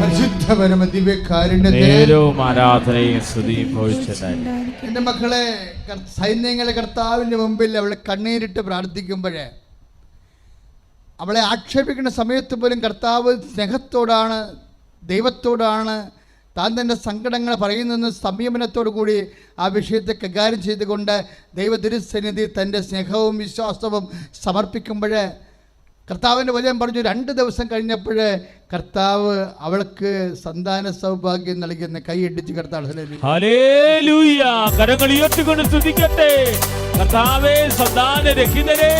പരിശുദ്ധ പരമ ദിവ്യകാരുണ്യത്തിന് നേരവും ആരാധനയും സ്തുതിയും പോയിച്ചതായി എന്റെ മക്കളെ സൈന്യങ്ങളെ കർത്താവിന്റെ മുമ്പിൽ അവളെ കണ്ണീരിട്ട് പ്രാർത്ഥിക്കുമ്പോഴേ അവളെ ആക്ഷേപിക്കുന്ന സമയത്ത് പോലും കർത്താവ് സ്നേഹത്തോടാണ് ദൈവത്തോടാണ് താൻ തന്റെ സങ്കടങ്ങൾ പറയുന്നെന്ന് സംയമനത്തോടു കൂടി ആ വിഷയത്തെ കൈകാര്യം ചെയ്തുകൊണ്ട് ദൈവ തിരുസന്നിധി തന്റെ സ്നേഹവും വിശ്വാസവും സമർപ്പിക്കുമ്പോൾ കർത്താവിന്റെ വചനം പറഞ്ഞു രണ്ട് ദിവസം കഴിഞ്ഞപ്പോൾ കർത്താവ് അവൾക്ക് സന്താന സൗഭാഗ്യം നൽകിയെന്ന് കൈയടിച്ച് കർത്താവ് ഹല്ലേലൂയ. ഹല്ലേലൂയ. കരങ്ങൾ ഉയർത്തിക്കൊണ്ട് കർത്താവേ സന്താന രഹിതരെ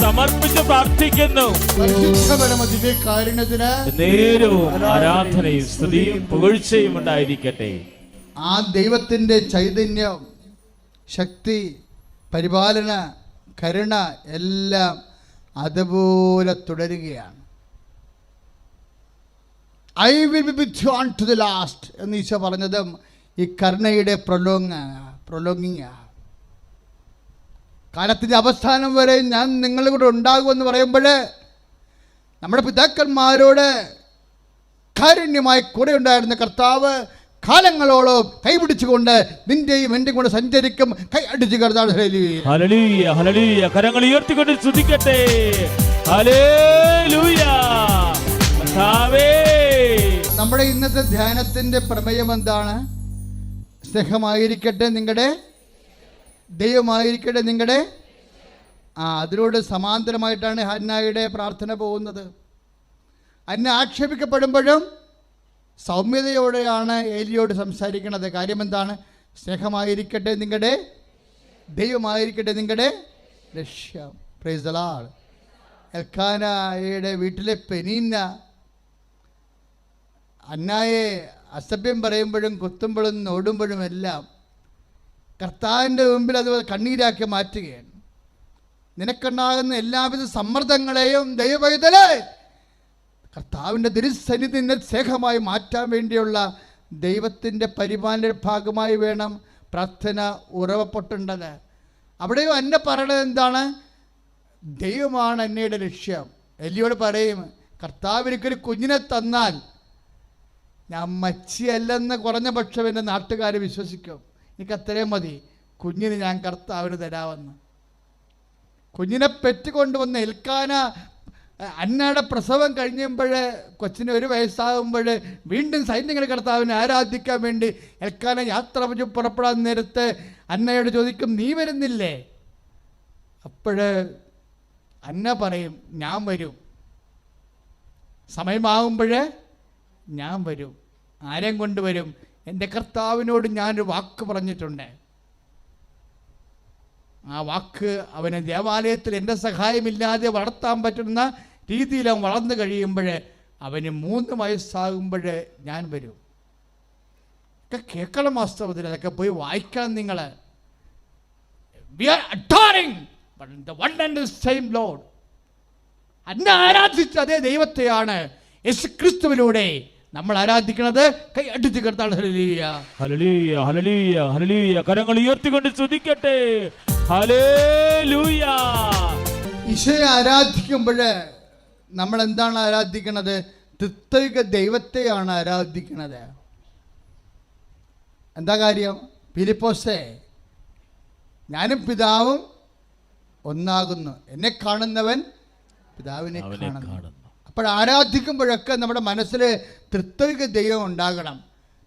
സമർപ്പിച്ച് പ്രാർത്ഥിക്കുന്നു. നേരവും ആരാധനയും സ്തുതിയും പുകഴ്ചയും ഉണ്ടായിരിക്കട്ടെ. ആ ദൈവത്തിന്റെ ചൈതന്യം ശക്തി പരിപാലന കരുണ എല്ലാം അതുപോലെ തുടരുകയാണ്. I will be with you on to the last എന്ന് ഈശോ പറഞ്ഞതും ഈ കരുണയുടെ പ്രൊലോങ് പ്രൊലോങ്ങിങ് കാലത്തിന്റെ അവസാനം വരെ ഞാൻ നിങ്ങളുടെ ഉണ്ടാകുമെന്ന് പറയുമ്പോൾ നമ്മുടെ പിതാക്കന്മാരോട് കാരുണ്യമായി കൂടെ ഉണ്ടായിരുന്ന കർത്താവ് കാലങ്ങളോളം കൈപിടിച്ചുകൊണ്ട് നിന്റെയും എന്റെ കൂടെ സഞ്ചരിക്കും. കൈ അടിച്ചു കരുതാണ് കരങ്ങൾ ഉയർത്തിക്കൊണ്ട് നമ്മുടെ ഇന്നത്തെ ധ്യാനത്തിന്റെ പ്രമേയം എന്താണ്? സ്നേഹമായിരിക്കട്ടെ നിങ്ങളുടെ ദൈവമായിരിക്കട്ടെ നിങ്ങളുടെ. ആ അതിനോട് സമാന്തരമായിട്ടാണ് ഹന്നായുടെ പ്രാർത്ഥന പോകുന്നത്. അന്നെ ആക്ഷേപിക്കപ്പെടുമ്പോഴും സൗമ്യതയോടെയാണ് ഏലിയോട് സംസാരിക്കുന്നത്. കാര്യം എന്താണ് സ്നേഹമായിരിക്കട്ടെ നിങ്ങളുടെ ദൈവമായിരിക്കട്ടെ നിങ്ങളുടെ ലക്ഷ്യം. പ്രൈസലാൾ എൽക്കാനയുടെ വീട്ടിലെ പെനീന്ന അന്നായെ അസഭ്യം പറയുമ്പോഴും കുത്തുമ്പോഴും ഓടുമ്പോഴും എല്ലാം കർത്താവിന്റെ മുമ്പിൽ അത് കണ്ണീരാക്കി മാറ്റുകയാണ്. നിനക്കുണ്ടാകുന്ന എല്ലാവിധ സമ്മർദ്ദങ്ങളെയും ദൈവവൈതലേ കർത്താവിന്റെ തിരുസന്നിധി നിന്നെ സ്നേഹമായി മാറ്റാൻ വേണ്ടിയുള്ള ദൈവത്തിന്റെ പരിപാലന ഭാഗമായി വേണം പ്രാർത്ഥന ഉറവപ്പെട്ടേണ്ടത്. അവിടെയും എന്നെ പറയണത് എന്താണ്? ദൈവമാണ് എന്നയുടെ ലക്ഷ്യം. എല്ലിയോട് പറയും കർത്താവ് എനിക്കൊരു കുഞ്ഞിനെ തന്നാൽ ഞാൻ മച്ചിയല്ലെന്ന് കുറഞ്ഞ പക്ഷം എന്റെ നാട്ടുകാർ വിശ്വസിക്കും. എനിക്ക് അത്രയും മതി. കുഞ്ഞിന് ഞാൻ കർത്താവിന് തരാമെന്ന്. കുഞ്ഞിനെ പെറ്റുകൊണ്ടുവന്ന് എൽക്കാന അന്നയുടെ പ്രസവം കഴിയുമ്പോൾ കൊച്ചിന് ഒരു വയസ്സാകുമ്പോൾ വീണ്ടും സൈന്യങ്ങൾ കർത്താവിനെ ആരാധിക്കാൻ വേണ്ടി എൽക്കാലം യാത്ര പുറപ്പെടാൻ നേരത്ത് അന്നയോട് ചോദിക്കും നീ വരുന്നില്ലേ? അപ്പോൾ അന്ന പറയും ഞാൻ വരും. സമയമാകുമ്പോൾ ഞാൻ വരും. ആരെയും കൊണ്ടുവരും എന്റെ കർത്താവിനോട് ഞാനൊരു വാക്ക് പറഞ്ഞിട്ടുണ്ട്. ആ വാക്ക് അവനെ ദേവാലയത്തിൽ എന്റെ സഹായമില്ലാതെ വളർത്താൻ പറ്റുന്ന രീതിയിൽ അവൻ വളർന്നു കഴിയുമ്പോൾ അവന് മൂന്ന് വയസ്സാകുമ്പോൾ ഞാൻ വരും. ഒക്കെ കേൾക്കണം വാസ്തവത്തിൽ അതൊക്കെ പോയി വായിക്കണം നിങ്ങൾ വി ആർ അഡോറിങ് ആരാധിച്ച അതേ ദൈവത്തെയാണ് യേശു ക്രിസ്തുവിലൂടെ നമ്മൾ ആരാധിക്കുന്നത് കൈ അടിച്ച് കിടത്താണ്. ഹല്ലേലൂയ. ഹല്ലേലൂയ ഹല്ലേലൂയ ഹലലീയ കരങ്ങൾ ഉയർത്തിക്കൊണ്ട് ശ്രദ്ധിക്കട്ടെ ഹല്ലേലൂയ. ഈശോയെ ആരാധിക്കുമ്പോൾ നമ്മൾ എന്താണ് ആരാധിക്കുന്നത് തൃത്വിക ദൈവത്തെയാണ് ആരാധിക്കുന്നത് എന്താ കാര്യം? ഫിലിപ്പോസേ ഞാനും പിതാവും ഒന്നാകുന്നു. എന്നെ കാണുന്നവൻ പിതാവിനെ കാണുന്നു. അപ്പോൾ ആരാധിക്കുമ്പോഴൊക്കെ നമ്മുടെ മനസ്സിൽ തൃത്വിക ദൈവം ഉണ്ടാകണം.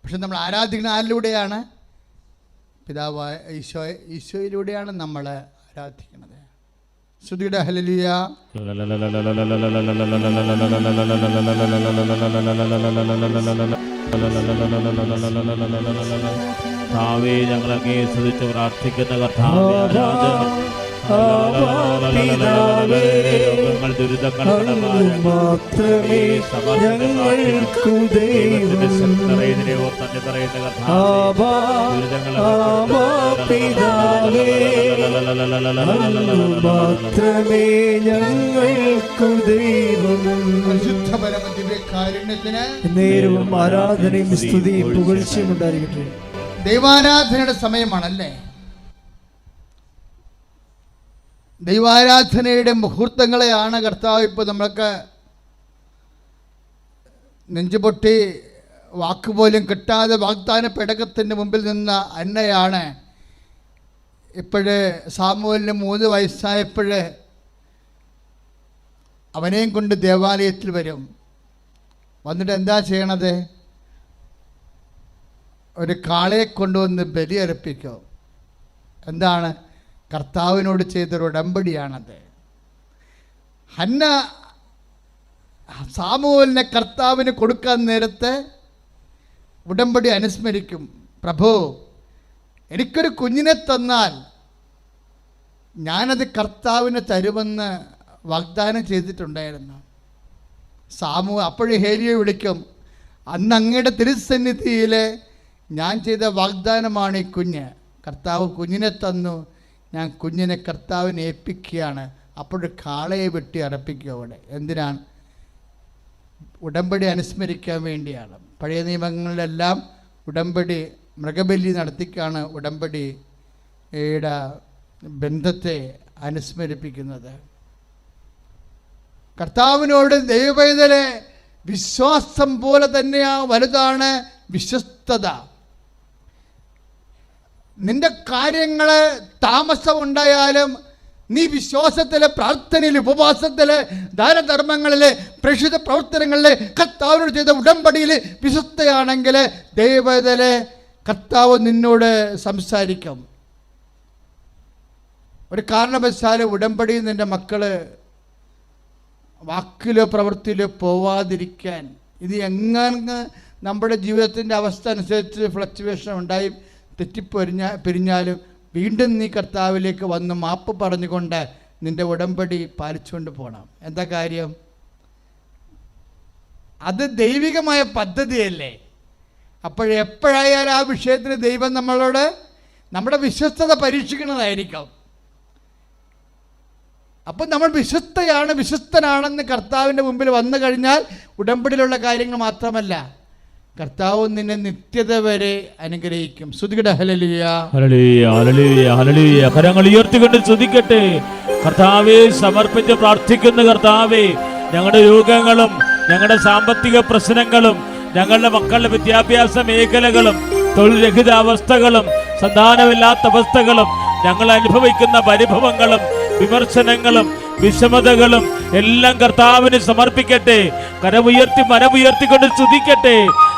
പക്ഷെ നമ്മൾ ആരാധിക്കുന്ന ആരിലൂടെയാണ്? പിതാവ് ഈശോ ഈശോയിലൂടെയാണ് നമ്മൾ ആരാധിക്കുന്നത്. ശ്രുതിയുടെ ഹലലിയ കർത്താവേ ഞങ്ങളങ്ങേ ശ്രദ്ധിച്ച് പ്രാർത്ഥിക്കുന്ന കർത്താവേ ദുരിതങ്ങൾ മാത്രമേ ഞങ്ങൾക്കു ഓർത്തന്നെ പറയുന്ന മാത്രമേ ദൈവം. നേരവും ആരാധനയും സ്തുതിയും പുകഴ്ചയും ഉണ്ടായിരിക്കട്ടെ. ദൈവാരാധനയുടെ സമയമാണല്ലേ? ദൈവാരാധനയുടെ മുഹൂർത്തങ്ങളെയാണ് കർത്താവ് ഇപ്പോൾ നമ്മൾക്ക് നെഞ്ചുപൊട്ടി വാക്കുപോലും കിട്ടാതെ വാഗ്ദാന പെടകത്തിന്റെ മുമ്പിൽ നിന്ന അന്നയാണ് ഇപ്പോഴ് സാമൂഹലിന് മൂന്ന് വയസ്സായപ്പോഴ് അവനെയും കൊണ്ട് ദേവാലയത്തിൽ വരും. വന്നിട്ട് എന്താ ചെയ്യണത്? ഒരു കാളയെ കൊണ്ടുവന്ന് ബലിയർപ്പിക്കും. എന്താണ്? കർത്താവിനോട് ചെയ്തൊരു ഉടമ്പടിയാണത്. ഹന്ന സാമൂഹലിനെ കർത്താവിന് കൊടുക്കാൻ നേരത്തെ ഉടമ്പടി അനുസ്മരിക്കും. പ്രഭു എനിക്കൊരു കുഞ്ഞിനെ തന്നാൽ ഞാനത് കർത്താവിന് തരുമെന്ന് വാഗ്ദാനം ചെയ്തിട്ടുണ്ടായിരുന്നു. സാമു അപ്പോഴും ഹേലിയെ വിളിക്കും. അന്ന് അങ്ങയുടെ തിരുസന്നിധിയിൽ ഞാൻ ചെയ്ത വാഗ്ദാനമാണ് ഈ കുഞ്ഞ്. കർത്താവ് കുഞ്ഞിനെ തന്നു. ഞാൻ കുഞ്ഞിനെ കർത്താവിനെ ഏൽപ്പിക്കുകയാണ്. അപ്പോൾ കാളയെ വെട്ടി അർപ്പിക്കുക അവിടെ. എന്തിനാണ്? ഉടമ്പടി അനുസ്മരിക്കാൻ വേണ്ടിയാണ്. പഴയ നിയമങ്ങളിലെല്ലാം ഉടമ്പടി മൃഗബലി നടത്തിക്കാണ് ഉടമ്പടിയുടെ ബന്ധത്തെ അനുസ്മരിപ്പിക്കുന്നത്. കർത്താവിനോട് ദൈവപൈതലെ വിശ്വാസം പോലെ തന്നെയാ വലുതാണ് വിശ്വസ്തത. നിന്റെ കാര്യങ്ങൾ താമസമുണ്ടായാലും നീ വിശ്വാസത്തിൽ പ്രാർത്ഥനയിൽ ഉപവാസത്തിൽ ദാനധർമ്മങ്ങളിൽ പ്രേക്ഷിത പ്രവർത്തനങ്ങളിൽ കർത്താവിനോട് ചെയ്ത ഉടമ്പടിയിൽ വിശ്വസ്തയാണെങ്കിൽ ദൈവത്തിലെ കർത്താവ് നിന്നോട് സംസാരിക്കും. ഒരു കാരണവശാലും ഉടമ്പടി നിന്റെ മക്കൾ വാക്കിലോ പ്രവൃത്തിയിലോ പോവാതിരിക്കാൻ. ഇത് എങ്ങനെ നമ്മുടെ ജീവിതത്തിന്റെ അവസ്ഥ അനുസരിച്ച് ഫ്ലക്ച്വേഷൻ ഉണ്ടായി. തെറ്റിപ്പൊരിഞ്ഞ പിരിഞ്ഞാലും വീണ്ടും നീ കർത്താവിലേക്ക് വന്ന് മാപ്പ് പറഞ്ഞുകൊണ്ട് നിന്റെ ഉടമ്പടി പാലിച്ചുകൊണ്ട് പോകണം എന്താ കാര്യം? അത് ദൈവികമായ പദ്ധതിയല്ലേ? അപ്പോഴെപ്പോഴായാലും ആ വിഷയത്തിന് ദൈവം നമ്മളോട് നമ്മുടെ വിശ്വസ്തത പരീക്ഷിക്കുന്നതായിരിക്കും. അപ്പം നമ്മൾ വിശ്വസ്തയാണ് വിശ്വസ്തനാണെന്ന് കർത്താവിന്റെ മുമ്പിൽ വന്നു കഴിഞ്ഞാൽ ഉടമ്പടിയിലുള്ള കാര്യങ്ങൾ മാത്രമല്ല. കർത്താവ് നിന്നെ നിത്യത വരെ അനുഗ്രഹിക്കും. കരങ്ങൾ ഉയർത്തിക്കൊണ്ട് സ്തുതിക്കട്ടെ. കർത്താവെ സമർപ്പിച്ച് പ്രാർത്ഥിക്കുന്ന കർത്താവെ ഞങ്ങളുടെ രോഗങ്ങളും ഞങ്ങളുടെ സാമ്പത്തിക പ്രശ്നങ്ങളും ഞങ്ങളുടെ മക്കളുടെ വിദ്യാഭ്യാസ മേഖലകളും തൊഴിൽ രഹിത അവസ്ഥകളും സന്താനമില്ലാത്ത അവസ്ഥകളും ഞങ്ങൾ അനുഭവിക്കുന്ന പരിഭവങ്ങളും വിമർശനങ്ങളും വിഷമതകളും എല്ലാം കർത്താവിന് സമർപ്പിക്കട്ടെ. കരമുയർത്തി മനമുയർത്തിക്കൊണ്ട് സ്തുതിക്കട്ടെ.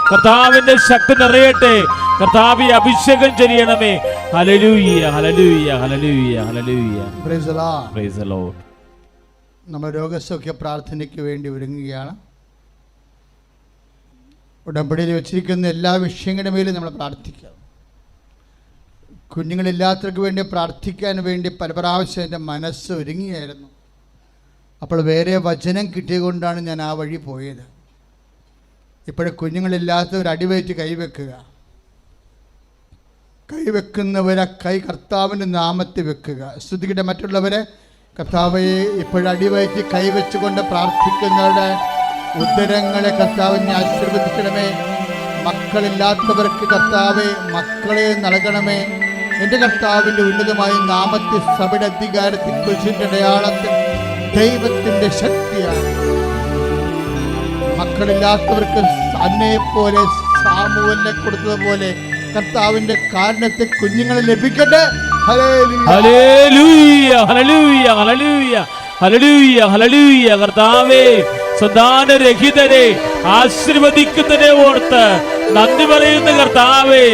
കർത്താവിന്റെ ശക്തി നിറയട്ടെ. കർത്താവെ അഭിഷേകം ചെയ്യണമേ. Hallelujah hallelujah hallelujah hallelujah. Praise the Lord നമ്മൾ രോഗസൗഖ്യ പ്രാർത്ഥനയ്ക്ക് വേണ്ടി ഒരുങ്ങുകയാണ്. ഉടമ്പടിയിൽ വെച്ചിരിക്കുന്ന എല്ലാ വിഷയങ്ങളുടെ മേലും നമ്മൾ പ്രാർത്ഥിക്കാം കുഞ്ഞുങ്ങളില്ലാത്തവർക്ക് വേണ്ടി പ്രാർത്ഥിക്കാൻ വേണ്ടി പല പ്രാവശ്യം എന്റെ മനസ്സ് ഒരുങ്ങിയായിരുന്നു. അപ്പോൾ വേറെ വചനം കിട്ടിയതുകൊണ്ടാണ് ഞാൻ ആ വഴി പോയത്. ഇപ്പോഴും കുഞ്ഞുങ്ങളില്ലാത്തവർ അടിവയറ്റ് കൈവെക്കുക. കൈവെക്കുന്നവരെ കൈ കർത്താവിന്റെ നാമത്തിൽ വെക്കുക. സ്തുതിക്കട്ടെ മറ്റുള്ളവരെ കർത്താവയെ ഇപ്പോഴടിവയറ്റി കൈവച്ചുകൊണ്ട് പ്രാർത്ഥിക്കുന്നവരുടെ ഉദരങ്ങളെ കർത്താവിനെ ആശീർവദിക്കണമേ. മക്കളില്ലാത്തവർക്ക് കർത്താവെ മക്കളെ നൽകണമേ. എന്റെ കർത്താവിന്റെ ഉന്നതമായ നാമത്തിൽ സഭയുടെ അധികാരത്തിൽ കുരിശിന്റെ അടയാളത്തിൽ ദൈവത്തിന്റെ ശക്തിയാണ്. മക്കളില്ലാത്തവർക്ക് അന്നയെ പോലെ സാമൂഹലിനെ കൊടുത്തതുപോലെ കർത്താവിന്റെ കാരണത്തെ കുഞ്ഞുങ്ങളെ ലഭിക്കട്ടെ. കർത്താവേ സന്താനരഹിതരെ ആശീർവദിക്കുന്നതിനെ ഓർത്ത് നന്ദി പറയുന്ന കർത്താവേ.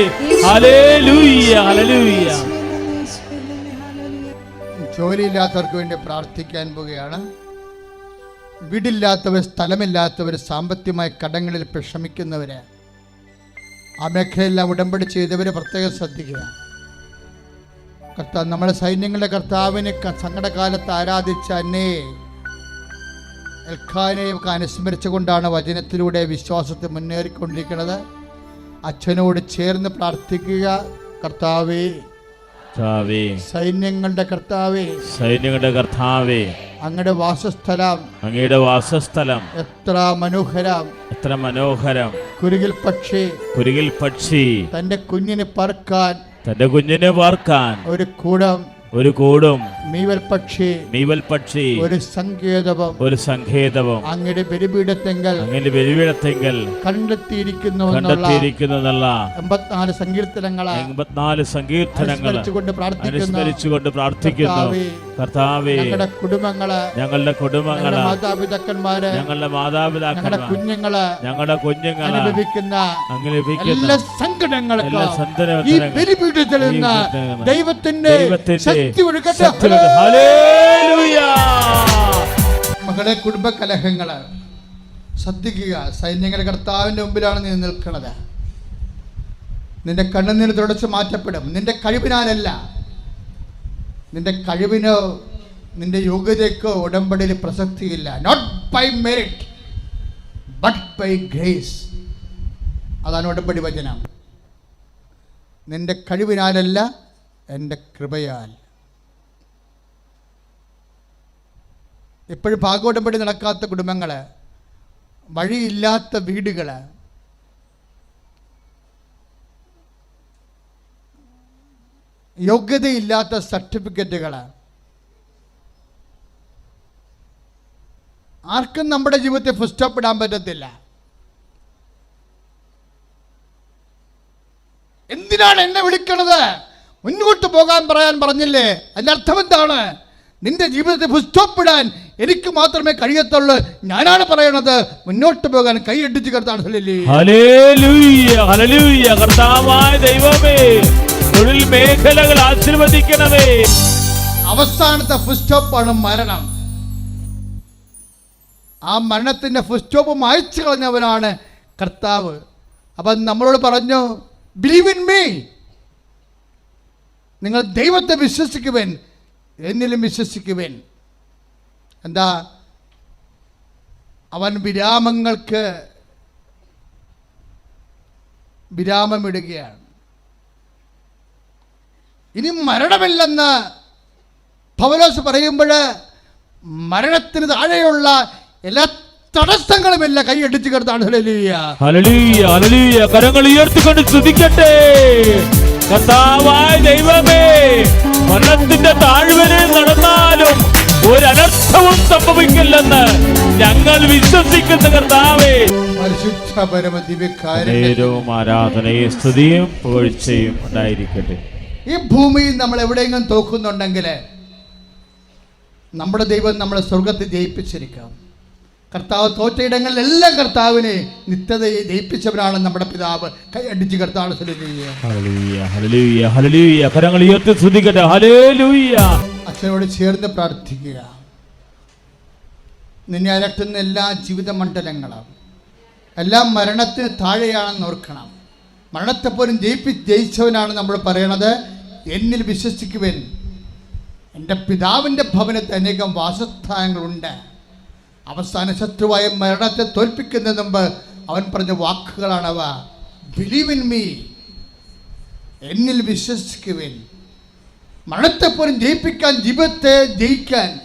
ജോലിയില്ലാത്തവർക്ക് വേണ്ടി പ്രാർത്ഥിക്കാൻ പോവുകയാണ്. വീടില്ലാത്തവർ സ്ഥലമില്ലാത്തവർ സാമ്പത്തികമായ കടങ്ങളിൽ വിഷമിക്കുന്നവര്. ആ മേഖലയെല്ലാം ഉടമ്പടി ചെയ്തവരെ പ്രത്യേകം ശ്രദ്ധിക്കുക. കർത്താവ് നമ്മുടെ സൈന്യങ്ങളുടെ കർത്താവിനെ സങ്കടകാലത്ത് ആരാധിച്ച അന്നേ എൽഖാനെയൊക്കെ അനുസ്മരിച്ചുകൊണ്ടാണ് വചനത്തിലൂടെ വിശ്വാസത്തെ മുന്നേറിക്കൊണ്ടിരിക്കുന്നത്. അച്ഛനോട് ചേർന്ന് പ്രാർത്ഥിക്കുക കർത്താവേ. സൈന്യങ്ങളുടെ കർത്താവേ. സൈന്യങ്ങളുടെ കർത്താവേ. അങ്ങയുടെ വാസസ്ഥലം. അങ്ങയുടെ വാസസ്ഥലം. എത്ര മനോഹരം. എത്ര മനോഹരം. കുരുകിൽ പക്ഷി. കുരുകിൽ പക്ഷി. തന്റെ കുഞ്ഞിനെ പറക്കാൻ തന്റെ കുഞ്ഞിനെ പാർക്കാൻ ഒരു കൂടം. ഒരു കൂടും. മീവൽ പക്ഷി. മീവൽ പക്ഷി. ഒരു സങ്കേതവും. ഒരു സങ്കേതവും. അങ്ങയുടെ ബലിപീഠത്തെങ്കിൽ അങ്ങനെ വെളിവിടത്തെങ്കിൽ കണ്ടെത്തിയിരിക്കുന്നു എന്നുള്ള കണ്ടെത്തിയിരിക്കുന്നതല്ല എൺപത്തിനാല് സങ്കീർത്തനങ്ങളെ എൺപത്തിനാല് സങ്കീർത്തനങ്ങൾ പ്രാർത്ഥിക്കുന്നു. പ്രാർത്ഥിക്കുന്നു. കർത്താവേ, ഞങ്ങളുടെ കുടുംബങ്ങൾ ഞങ്ങളുടെ കുടുംബങ്ങൾ മാതാപിതാക്കന്മാര് ഞങ്ങളുടെ മാതാപിതാക്കൾ കുഞ്ഞുങ്ങൾ ഞങ്ങളുടെ കുഞ്ഞുങ്ങൾ അനുഭവിക്കുന്ന എല്ലാ സങ്കടങ്ങൾക്കും ദൈവത്തിന്റെ ശക്തി മകളെ കുടുംബ കലഹങ്ങൾ ശ്രദ്ധിക്കുക. സൈന്യങ്ങളുടെ കർത്താവിന്റെ മുമ്പിലാണ് നീ നിൽക്കുന്നത് നിന്റെ കണ്ണുനീർ തുടച്ച് മാറ്റപ്പെടും. നിന്റെ കഴിവിനാലല്ല നിന്റെ കഴിവിനോ നിന്റെ യോഗ്യതയ്ക്കോ ഉടമ്പടിയിൽ പ്രസക്തിയില്ല. Not by merit but by grace അതാണ് ഉടമ്പടി വചനം. നിന്റെ കഴിവിനാലല്ല എന്റെ കൃപയാൽ. എപ്പോഴും ഭാഗോടമ്പടി നടക്കാത്ത കുടുംബങ്ങൾ വഴിയില്ലാത്ത വീടുകൾ യോഗ്യതയില്ലാത്ത സർട്ടിഫിക്കറ്റുകൾ ആർക്കും നമ്മുടെ ജീവിതത്തെ ഫുസ്റ്റോപ്പ് ഇടാൻ പറ്റത്തില്ല. എന്തിനാണ് എന്നെ വിളിക്കണത്? മുന്നോട്ട് പോകാൻ പറയാൻ പറഞ്ഞില്ലേ? അതിന്റെ അർത്ഥം എന്താണ്? നിന്റെ ജീവിതത്തെ പുസ്തപ്പിടാൻ എനിക്ക് മാത്രമേ കഴിയത്തുള്ളൂ. ഞാനാണ് പറയണത്. മുന്നോട്ട് പോകാൻ കൈയടിച്ച്. കർത്താവായ ദൈവമേ. തൊഴിൽ മേഖലകൾ ആശീർവദിക്കണമേ. അവസാനത്തെ ഫുസ്റ്റോപ്പാണ് മരണം. ആ മരണത്തിന്റെ ഫുസ്റ്റോപ്പ് മായ്ച്ചു കളഞ്ഞവനാണ് കർത്താവ്. അപ്പം നമ്മളോട് പറഞ്ഞു ബിലീവ് ഇൻ മീ നിങ്ങൾ ദൈവത്തെ വിശ്വസിക്കുവൻ എന്നിലും വിശ്വസിക്കുവൻ. എന്താ? അവൻ വിരാമങ്ങൾക്ക് വിരാമമിടുകയാണ്. ഇനി മരണമില്ലെന്ന് പൗലോസ് പറയുമ്പോൾ മരണത്തിന് താഴെയുള്ള എല്ലാ തടസ്സങ്ങളുമില്ല. കൈയടിച്ച് കിടത്താണ്. കരങ്ങൾ ഉയർത്തിക്കൊണ്ട് ശ്രദ്ധിക്കട്ടെ കർത്താവായ ദൈവമേ മരണത്തിന്റെ താഴ്വരെ നടന്നാലും ഒരനർത്ഥവും സംഭവിക്കില്ലെന്ന് ഞങ്ങൾ വിശ്വസിക്കുന്ന കർത്താവേ. പരിശുദ്ധ പരമ ദിവ്യകാരുണ്യം. ആരാധനയും സ്തുതിയും പുകഴ്ചയും ഉണ്ടായിരിക്കട്ടെ. ഈ ഭൂമിയിൽ നമ്മൾ എവിടെയെങ്കിലും തോക്കുന്നുണ്ടെങ്കിൽ നമ്മുടെ ദൈവം നമ്മളെ സ്വർഗത്തിൽ ജയിപ്പിച്ചിരിക്കാം. കർത്താവ് തോറ്റയിടങ്ങളിലെല്ലാം കർത്താവിനെ നിത്യതയെ ജയിപ്പിച്ചവനാണ് നമ്മുടെ പിതാവ്. കൈ അടിച്ച് കർത്താവ് അച്ഛനോട് ചേർന്ന് പ്രാർത്ഥിക്കുക. നിന്നെ അലട്ടുന്ന എല്ലാ ജീവിത മണ്ഡലങ്ങളും എല്ലാം മരണത്തിന് താഴെയാണെന്ന് ഓർക്കണം. മരണത്തെപ്പോലും ജയിപ്പി ജയിച്ചവനാണ് നമ്മൾ പറയണത്. എന്നിൽ വിശ്വസിക്കുവൻ. എന്റെ പിതാവിന്റെ ഭവനത്തെ അനേകം വാസസ്ഥാനങ്ങളുണ്ട് അവസാന ശത്രുവായ മരണത്തെ തോൽപ്പിക്കുന്നതിന് മുമ്പ് അവൻ പറഞ്ഞ വാക്കുകളാണവ. ബിലീവ് ഇൻ മീ എന്നിൽ വിശ്വസിക്കുവൻ. മരണത്തെപ്പോലും ജയിപ്പിക്കാൻ ജീവിതത്തെ ജയിക്കാൻ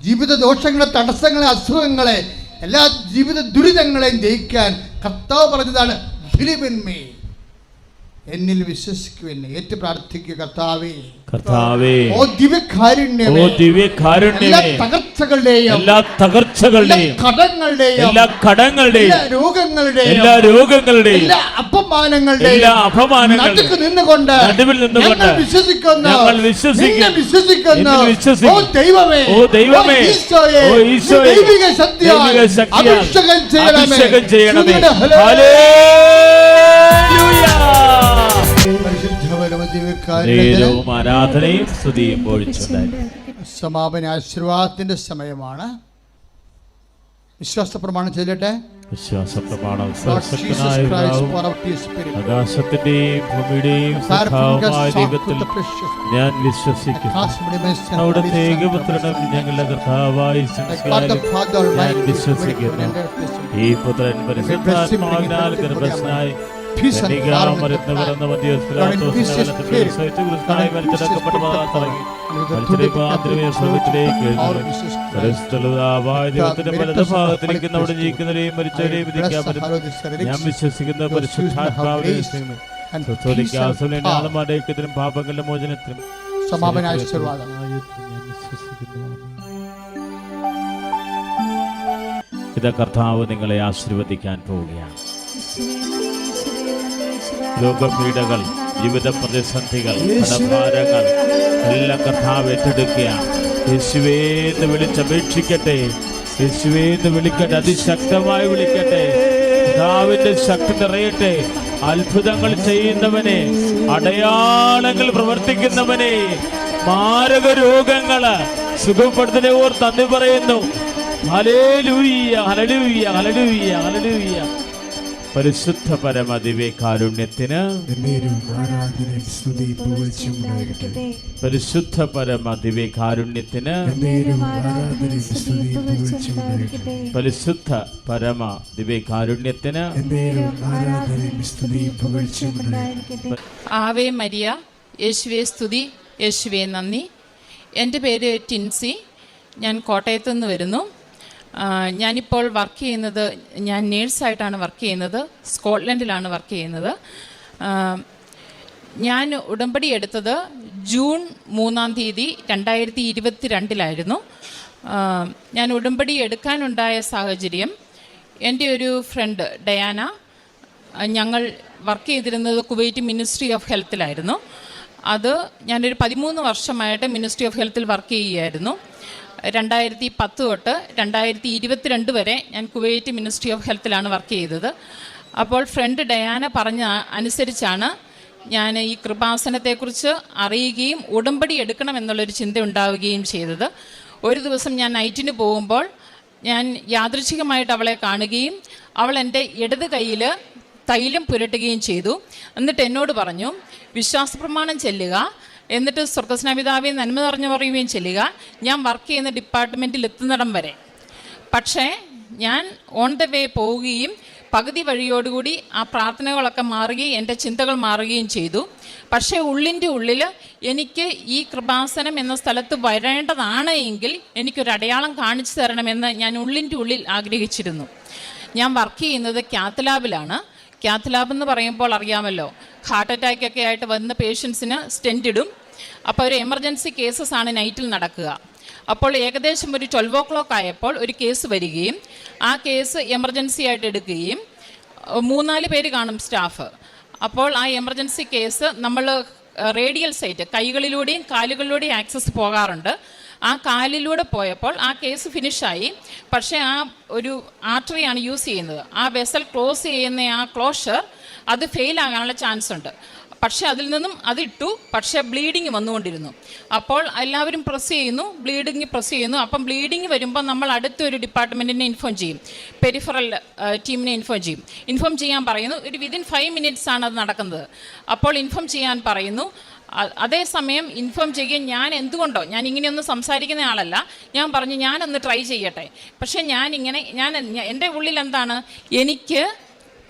ജീവിത ദോഷങ്ങളെ തടസ്സങ്ങളെ അസുഖങ്ങളെ എല്ലാ ജീവിത ദുരിതങ്ങളെയും ജയിക്കാൻ കർത്താവ് പറഞ്ഞതാണ് ബിലീവ് ഇൻ മീ എന്നിൽ വിശ്വസിക്കുവൻ ഏറ്റു പ്രാർത്ഥിക്കുക കർത്താവേ കർത്താവേ ഓ ദിവ്യകാരുണ്യമേ ഓ എല്ലാ ദിവ്യകാരുണ്യമേ തകർച്ചകളുടെയും എല്ലാ എല്ലാ തകർച്ചകളുടെയും കടങ്ങളുടെയും എല്ലാ കടങ്ങളുടെയും എല്ലാ രോഗങ്ങളുടെയും എല്ലാ രോഗങ്ങളുടെയും എല്ലാ അപമാനങ്ങളുടെയും എല്ലാ അപമാനങ്ങളുടെയും നടുക്ക് നിന്നുകൊണ്ട് നടുവിൽ നിന്നുകൊണ്ട് ഞങ്ങൾ വിശ്വസിക്കുന്നു ഞങ്ങൾ വിശ്വസിക്കുന്നു. വിശ്വസിക്കുന്നു. ഓ ദൈവമേ ഓ ദൈവമേ. ഓ ഈശോയേ ഓ ദൈവിക ശക്തിയാൽ അഭിഷേകം ചെയ്യണമേ അഭിഷേകം ചെയ്യണമേ ഹല്ലേലൂയ. ആരാധനയും സ്തുതിയും സമാപന ആശീർവാദത്തിന്റെ സമയമാണ്. വിശ്വാസ പ്രമാണം ചെല്ലട്ടെ? വിശ്വാസ പ്രമാണം. ആകാശത്തിന്റെയും ഭൂമിയുടെയും ദൈവത്തിൽ ഞാൻ വിശ്വസിക്കുന്നു. അവിടുത്തെ ഏകപുത്രനും ഞങ്ങളുടെ കർത്താവായി ഞാൻ വിശ്വസിക്കുന്നു. ഈ പുത്രൻ പരിശുദ്ധാത്മാവിനാൽ Peace and harmony. with Lord, in peace spirit. Lord, in peace ഞാൻ വിശ്വസിക്കുന്ന പരിശുദ്ധാത്മാവിനെ പാപങ്ങളുടെ മോചനത്തിനും സമാപന ആശീർവാദം ഞാൻ ഇത് കർത്താവ് നിങ്ങളെ ആശീർവദിക്കാൻ പോവുകയാണ്. രോഗപീഠകൾ ജീവിത പ്രതിസന്ധികൾ ഭാരങ്ങൾ എല്ലാം കർത്താവ് ഏറ്റെടുക്കുകയാണ് യേശുവേന്ന് വിളിച്ചപേക്ഷിക്കട്ടെ. യേശുവേന്ന് വിളിക്കട്ടെ. അതിശക്തമായി വിളിക്കട്ടെ. കർത്താവിന്റെ ശക്തി നിറയട്ടെ. അത്ഭുതങ്ങൾ ചെയ്യുന്നവനെ അടയാളങ്ങൾ പ്രവർത്തിക്കുന്നവനെ മാരക രോഗങ്ങൾ സുഖപ്പെടുത്തിനെ ഓർ തന്നി പറയുന്നു. ഹലേലൂയ്യ ഹലലൂയ്യ ഹലലൂയ്യ ഹലലൂയ്യ പരിശുദ്ധ പരമദിവ്യ കാരുണ്യത്തിന് എന്നേരും ആരാധനയും സ്തുതിയും പരിശുദ്ധ പരമദിവ്യ കാരുണ്യത്തിന് എന്നേരും ആരാധനയും സ്തുതിയും പരിശുദ്ധ പരമ ദിവ്യ കാരുണ്യത്തിന് എന്നേരും ആരാധനയും സ്തുതിയും പുകഴ്ചയും ഉണ്ടാകട്ടെ. ആവേ മരിയ യേശുവേ സ്തുതി യേശുവേ നന്ദി. എന്റെ പേര് ടിൻസി ഞാൻ കോട്ടയത്തുനിന്ന് വരുന്നു. ഞാനിപ്പോൾ വർക്ക് ചെയ്യുന്നത് ഞാൻ നേഴ്സായിട്ടാണ് വർക്ക് ചെയ്യുന്നത് സ്കോട്ട്ലൻഡിലാണ് വർക്ക് ചെയ്യുന്നത്. ഞാൻ ഉടമ്പടി എടുത്തത് ജൂൺ മൂന്നാം തീയതി രണ്ടായിരത്തി ഇരുപത്തി രണ്ടിലായിരുന്നു ഞാൻ ഉടമ്പടി എടുക്കാനുണ്ടായ സാഹചര്യം എന്റെ ഒരു ഫ്രണ്ട് ഡയാന ഞങ്ങൾ വർക്ക് ചെയ്തിരുന്നത് കുവൈറ്റ് മിനിസ്ട്രി ഓഫ് ഹെൽത്തിലായിരുന്നു അത് ഞാനൊരു പതിമൂന്ന് വർഷമായിട്ട് മിനിസ്ട്രി ഓഫ് ഹെൽത്തിൽ വർക്ക് ചെയ്യുകയായിരുന്നു. രണ്ടായിരത്തി പത്ത് തൊട്ട് രണ്ടായിരത്തി ഇരുപത്തിരണ്ട് വരെ ഞാൻ കുവൈറ്റ് മിനിസ്ട്രി ഓഫ് ഹെൽത്തിലാണ് വർക്ക് ചെയ്തത്. അപ്പോൾ ഫ്രണ്ട് ഡയാന പറഞ്ഞ അനുസരിച്ചാണ് ഞാൻ ഈ കൃപാസനത്തെക്കുറിച്ച് അറിയുകയും ഉടമ്പടി എടുക്കണമെന്നുള്ളൊരു ചിന്ത ഉണ്ടാവുകയും ചെയ്തത്. ഒരു ദിവസം ഞാൻ നൈറ്റിന് പോകുമ്പോൾ ഞാൻ യാദൃച്ഛികമായിട്ട് അവളെ കാണുകയും അവൾ എന്റെ ഇടത് കയ്യിൽ തൈലം പുരട്ടുകയും ചെയ്തു. എന്നിട്ട് എന്നോട് പറഞ്ഞു വിശ്വാസ പ്രമാണം ചെല്ലുക എന്നിട്ട് സ്വർഗസ്നാപിതാവെ നന്മ നിറഞ്ഞു പറയുകയും ചെല്ലുക. ഞാൻ വർക്ക് ചെയ്യുന്ന ഡിപ്പാർട്ട്മെന്റിൽ എത്തുന്നിടം വരെ. പക്ഷേ ഞാൻ ഓൺ ദ വേ പോവുകയും പകുതി വഴിയോടുകൂടി ആ പ്രാർത്ഥനകളൊക്കെ മാറുകയും എന്റെ ചിന്തകൾ മാറുകയും ചെയ്തു. പക്ഷേ ഉള്ളിന്റെ ഉള്ളിൽ എനിക്ക് ഈ കൃപാസനം എന്ന സ്ഥലത്ത് വരേണ്ടതാണ് എങ്കിൽ എനിക്കൊരു അടയാളം കാണിച്ചു തരണമെന്ന് ഞാൻ ഉള്ളിന്റെ ഉള്ളിൽ ആഗ്രഹിച്ചിരുന്നു. ഞാൻ വർക്ക് ചെയ്യുന്നത് ക്യാത്ത് ലാബിലാണ് എന്ന് പറയുമ്പോൾ അറിയാമല്ലോ ഹാർട്ട് അറ്റാക്കൊക്കെ ആയിട്ട് വന്ന പേഷ്യൻസിന് സ്റ്റെന്റ് ഇടും. അപ്പോൾ ഒരു എമർജൻസി കേസസ് ആണ് നൈറ്റിൽ നടക്കുക. അപ്പോൾ ഏകദേശം ഒരു ട്വൽവ് ഓ ക്ലോക്ക് ആയപ്പോൾ ഒരു കേസ് വരികയും ആ കേസ് എമർജൻസി ആയിട്ട് എടുക്കുകയും മൂന്നാൽ പേര് കാണും സ്റ്റാഫ് അപ്പോൾ ആ എമർജൻസി കേസ് നമ്മൾ റേഡിയൽ സൈറ്റ് കൈകളിലൂടെയും കാലുകളിലൂടെയും ആക്സസ് പോകാറുണ്ട്. ആ കാലിലൂടെ പോയപ്പോൾ ആ കേസ് ഫിനിഷായി പക്ഷേ ആ ഒരു ആർട്ടറിയാണ് യൂസ് ചെയ്യുന്നത്. ആ വെസൽ ക്ലോസ് ചെയ്യുന്ന ആ ക്ലോഷർ അത് ഫെയിൽ ആകാനുള്ള ചാൻസ് ഉണ്ട്. പക്ഷേ അതിൽ നിന്നും അതിട്ടു പക്ഷേ ബ്ലീഡിങ് വന്നുകൊണ്ടിരുന്നു. അപ്പോൾ എല്ലാവരും പ്രസ് ചെയ്യുന്നു ബ്ലീഡിങ് പ്രസ് ചെയ്യുന്നു. അപ്പം ബ്ലീഡിങ് വരുമ്പോൾ നമ്മൾ അടുത്തൊരു ഡിപ്പാർട്ട്മെന്റിനെ ഇൻഫോം ചെയ്യും. പെരിഫറൽ ടീമിനെ ഇൻഫോം ചെയ്യും. ഇൻഫോം ചെയ്യാൻ പറയുന്നു ഒരു വിതിൻ ഫൈവ് മിനിറ്റ്സ് ആണ് അത് നടക്കുന്നത്. അപ്പോൾ ഇൻഫോം ചെയ്യാൻ പറയുന്നു അതേസമയം ഇൻഫോം ചെയ്യുകയും ഞാൻ എന്തുകൊണ്ടോ ഞാൻ ഇങ്ങനെയൊന്നും സംസാരിക്കുന്ന ആളല്ല. ഞാൻ പറഞ്ഞു ഞാനൊന്ന് ട്രൈ ചെയ്യട്ടെ. പക്ഷേ ഞാനിങ്ങനെ ഞാൻ എന്റെ ഉള്ളിൽ എന്താണ് എനിക്ക്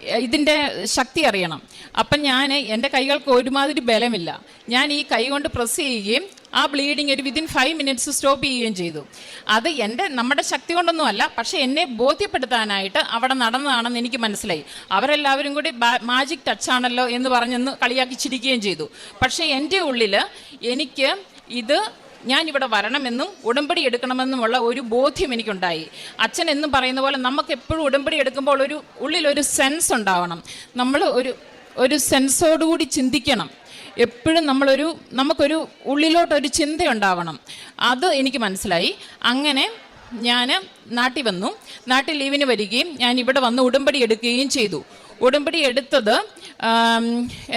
ഇതിന്റെ ശക്തി അറിയണം. അപ്പം ഞാൻ എന്റെ കൈകൾക്ക് ഒരുമാതിരി ബലമില്ല. ഞാൻ ഈ കൈ കൊണ്ട് പ്രസ് ചെയ്യുകയും ആ ബ്ലീഡിങ് ഒരു വിതിൻ ഫൈവ് മിനിറ്റ്സ് സ്റ്റോപ്പ് ചെയ്യുകയും ചെയ്തു. അത് എന്റെ നമ്മുടെ ശക്തി കൊണ്ടൊന്നും അല്ല പക്ഷേ എന്നെ ബോധ്യപ്പെടുത്താനായിട്ട് അവിടെ നടന്നതാണെന്ന് എനിക്ക് മനസ്സിലായി. അവരെല്ലാവരും കൂടി മാജിക് ടച്ച് ആണല്ലോ എന്ന് പറഞ്ഞെന്ന് കളിയാക്കി ചിരിക്കുകയും ചെയ്തു. പക്ഷേ എന്റെ ഉള്ളിൽ എനിക്ക് ഇത് ഞാൻ ഇവിടെ വരണമെന്നും ഉടമ്പടി എടുക്കണമെന്നുമുള്ള ഒരു ബോധ്യം എനിക്കുണ്ടായി. അച്ഛൻ എന്നും പറയുന്ന പോലെ നമുക്ക് എപ്പോഴും ഉടമ്പടി എടുക്കുമ്പോൾ ഒരു ഉള്ളിലൊരു സെൻസ് ഉണ്ടാവണം. നമ്മൾ ഒരു ഒരു സെൻസോടുകൂടി ചിന്തിക്കണം. എപ്പോഴും നമ്മളൊരു നമുക്കൊരു ഉള്ളിലോട്ടൊരു ചിന്തയുണ്ടാവണം. അത് എനിക്ക് മനസ്സിലായി. അങ്ങനെ ഞാൻ നാട്ടിൽ വന്നു. നാട്ടിൽ ലീവിന് വരികയും ഞാൻ ഇവിടെ വന്ന് ഉടമ്പടി എടുക്കുകയും ചെയ്തു. ഉടമ്പടി എടുത്തത്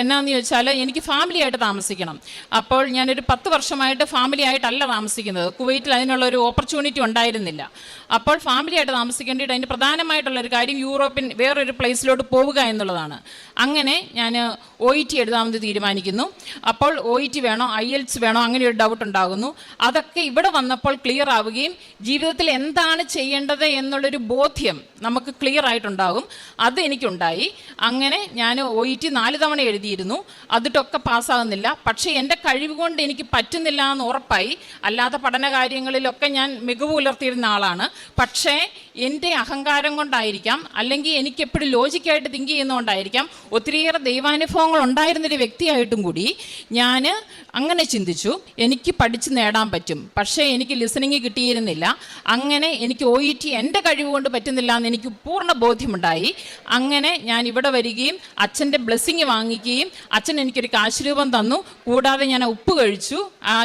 എന്നാന്ന് ചോദിച്ചാൽ എനിക്ക് ഫാമിലി ആയിട്ട് താമസിക്കണം. അപ്പോൾ ഞാനൊരു പത്ത് വർഷമായിട്ട് ഫാമിലി ആയിട്ടല്ല താമസിക്കുന്നത്. കുവൈറ്റിൽ അതിനുള്ള ഒരു ഓപ്പർച്യൂണിറ്റി ഉണ്ടായിരുന്നില്ല. അപ്പോൾ ഫാമിലിയായിട്ട് താമസിക്കേണ്ടിയിട്ട് അതിന്റെ പ്രധാനമായിട്ടുള്ള ഒരു കാര്യം യൂറോപ്യൻ വേറൊരു പ്ലേസിലോട്ട് പോവുക എന്നുള്ളതാണ്. അങ്ങനെ ഞാൻ ഒ ഇ ടി എഴുതാമെന്ന് തീരുമാനിക്കുന്നു. അപ്പോൾ ഒ ഇ ടി വേണോ ഐ എൽസ് വേണോ അങ്ങനെ ഒരു ഡൗട്ട് ഉണ്ടാകുന്നു. അതൊക്കെ ഇവിടെ വന്നപ്പോൾ ക്ലിയർ ആവുകയും ജീവിതത്തിൽ എന്താണ് ചെയ്യേണ്ടത് എന്നുള്ളൊരു ബോധ്യം നമുക്ക് ക്ലിയർ ആയിട്ടുണ്ടാകും. അത് എനിക്കുണ്ടായി. അങ്ങനെ ഞാൻ ഒ ഇ ടി നാല് തവണ എഴുതിയിരുന്നു. അതിട്ടൊക്കെ പാസ്സാകുന്നില്ല. പക്ഷേ എന്റെ കഴിവ് കൊണ്ട് എനിക്ക് പറ്റുന്നില്ല എന്ന് ഉറപ്പായി. അല്ലാത്ത പഠന കാര്യങ്ങളിലൊക്കെ ഞാൻ മികവ് പുലർത്തിയിരുന്ന ആളാണ്. പക്ഷേ എന്റെ അഹങ്കാരം കൊണ്ടായിരിക്കാം അല്ലെങ്കിൽ എനിക്കെപ്പോഴും ലോജിക്കായിട്ട് തിങ്ക് ചെയ്യുന്നതുകൊണ്ടായിരിക്കാം ഒത്തിരിയേറെ ദൈവാനുഭവങ്ങൾ ഉണ്ടായിരുന്നൊരു വ്യക്തിയായിട്ടും കൂടി ഞാൻ അങ്ങനെ ചിന്തിച്ചു എനിക്ക് പഠിച്ച് നേടാൻ പറ്റും പക്ഷേ എനിക്ക് ലിസണിങ് കിട്ടിയിരുന്നില്ല അങ്ങനെ എനിക്ക് ഒ ഇ ടി എന്റെ കഴിവ് കൊണ്ട് പറ്റുന്നില്ല എന്ന് എനിക്ക് പൂർണ ബോധ്യമുണ്ടായി അങ്ങനെ ഞാൻ ഇവിടെ വരികയും അച്ഛന്റെ ബ്ലെസ്സിങ് വാങ്ങിക്കുകയും അച്ഛൻ എനിക്കൊരു കാശ് രൂപം തന്നു കൂടാതെ ഞാൻ ഉപ്പ് കഴിച്ചു ആ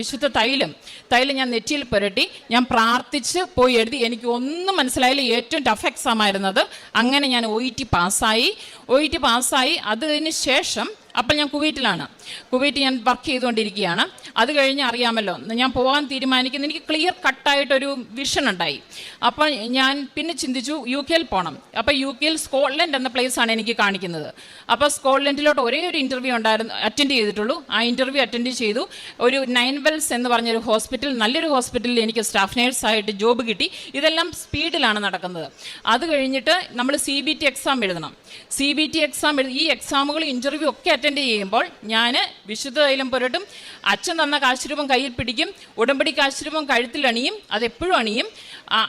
വിശുദ്ധ തൈലം. തൈലം ഞാൻ നെറ്റിയിൽ പുരട്ടി ഞാൻ പ്രാർത്ഥിച്ച് പോയി എഴുതി. എനിക്ക് ഒന്നും മനസ്സിലായില്ല. ഏറ്റവും ടഫ് എക്സാം ആയിരുന്നത്. അങ്ങനെ ഞാൻ ഒ ഇ ടി പാസ്സായി ഒ ഇ ടി പാസ്സായി അതിന് ശേഷം അപ്പം ഞാൻ കുവൈറ്റിലാണ്. കുവൈറ്റ് ഞാൻ വർക്ക് ചെയ്തുകൊണ്ടിരിക്കുകയാണ്. അത് കഴിഞ്ഞ് അറിയാമല്ലോ ഞാൻ പോകാൻ തീരുമാനിക്കുന്ന. എനിക്ക് ക്ലിയർ കട്ടായിട്ടൊരു വിഷൻ ഉണ്ടായി. അപ്പോൾ ഞാൻ പിന്നെ ചിന്തിച്ചു യു കെയിൽ പോകണം അപ്പോൾ യു കെയിൽ സ്കോട്ട്ലൻഡ് എന്ന ആണ് എനിക്ക് കാണിക്കുന്നത്. അപ്പോൾ സ്കോട്ട്ലൻഡിലോട്ട് ഒരേ ഒരു ഇന്റർവ്യൂ ഉണ്ടായിരുന്നു അറ്റൻഡ് ചെയ്തിട്ടുള്ളൂ. ആ ഇന്റർവ്യൂ അറ്റൻഡ് ചെയ്തു. ഒരു നയൻ വെൽസ് എന്ന് പറഞ്ഞൊരു ഹോസ്പിറ്റൽ നല്ലൊരു ഹോസ്പിറ്റലിൽ എനിക്ക് സ്റ്റാഫ് നേഴ്സായിട്ട് ജോബ് കിട്ടി. ഇതെല്ലാം സ്പീഡിലാണ് നടക്കുന്നത്. അത് കഴിഞ്ഞിട്ട് നമ്മൾ സി ബി ടി എക്സാം എഴുതണം. സി ബി ടി എക്സാം എഴുതി ഈ എക്സാമുകൾ ഇന്റർവ്യൂ ഒക്കെ അറ്റൻഡ് ചെയ്യുമ്പോൾ ഞാൻ വിശുദ്ധ തൈലം പുരട്ടും അച്ഛൻ തന്ന കാശുരൂപം കയ്യിൽ പിടിക്കും ഉടമ്പടി കാശുരൂപം കഴുത്തിൽ അണിയും അതെപ്പോഴും അണിയും.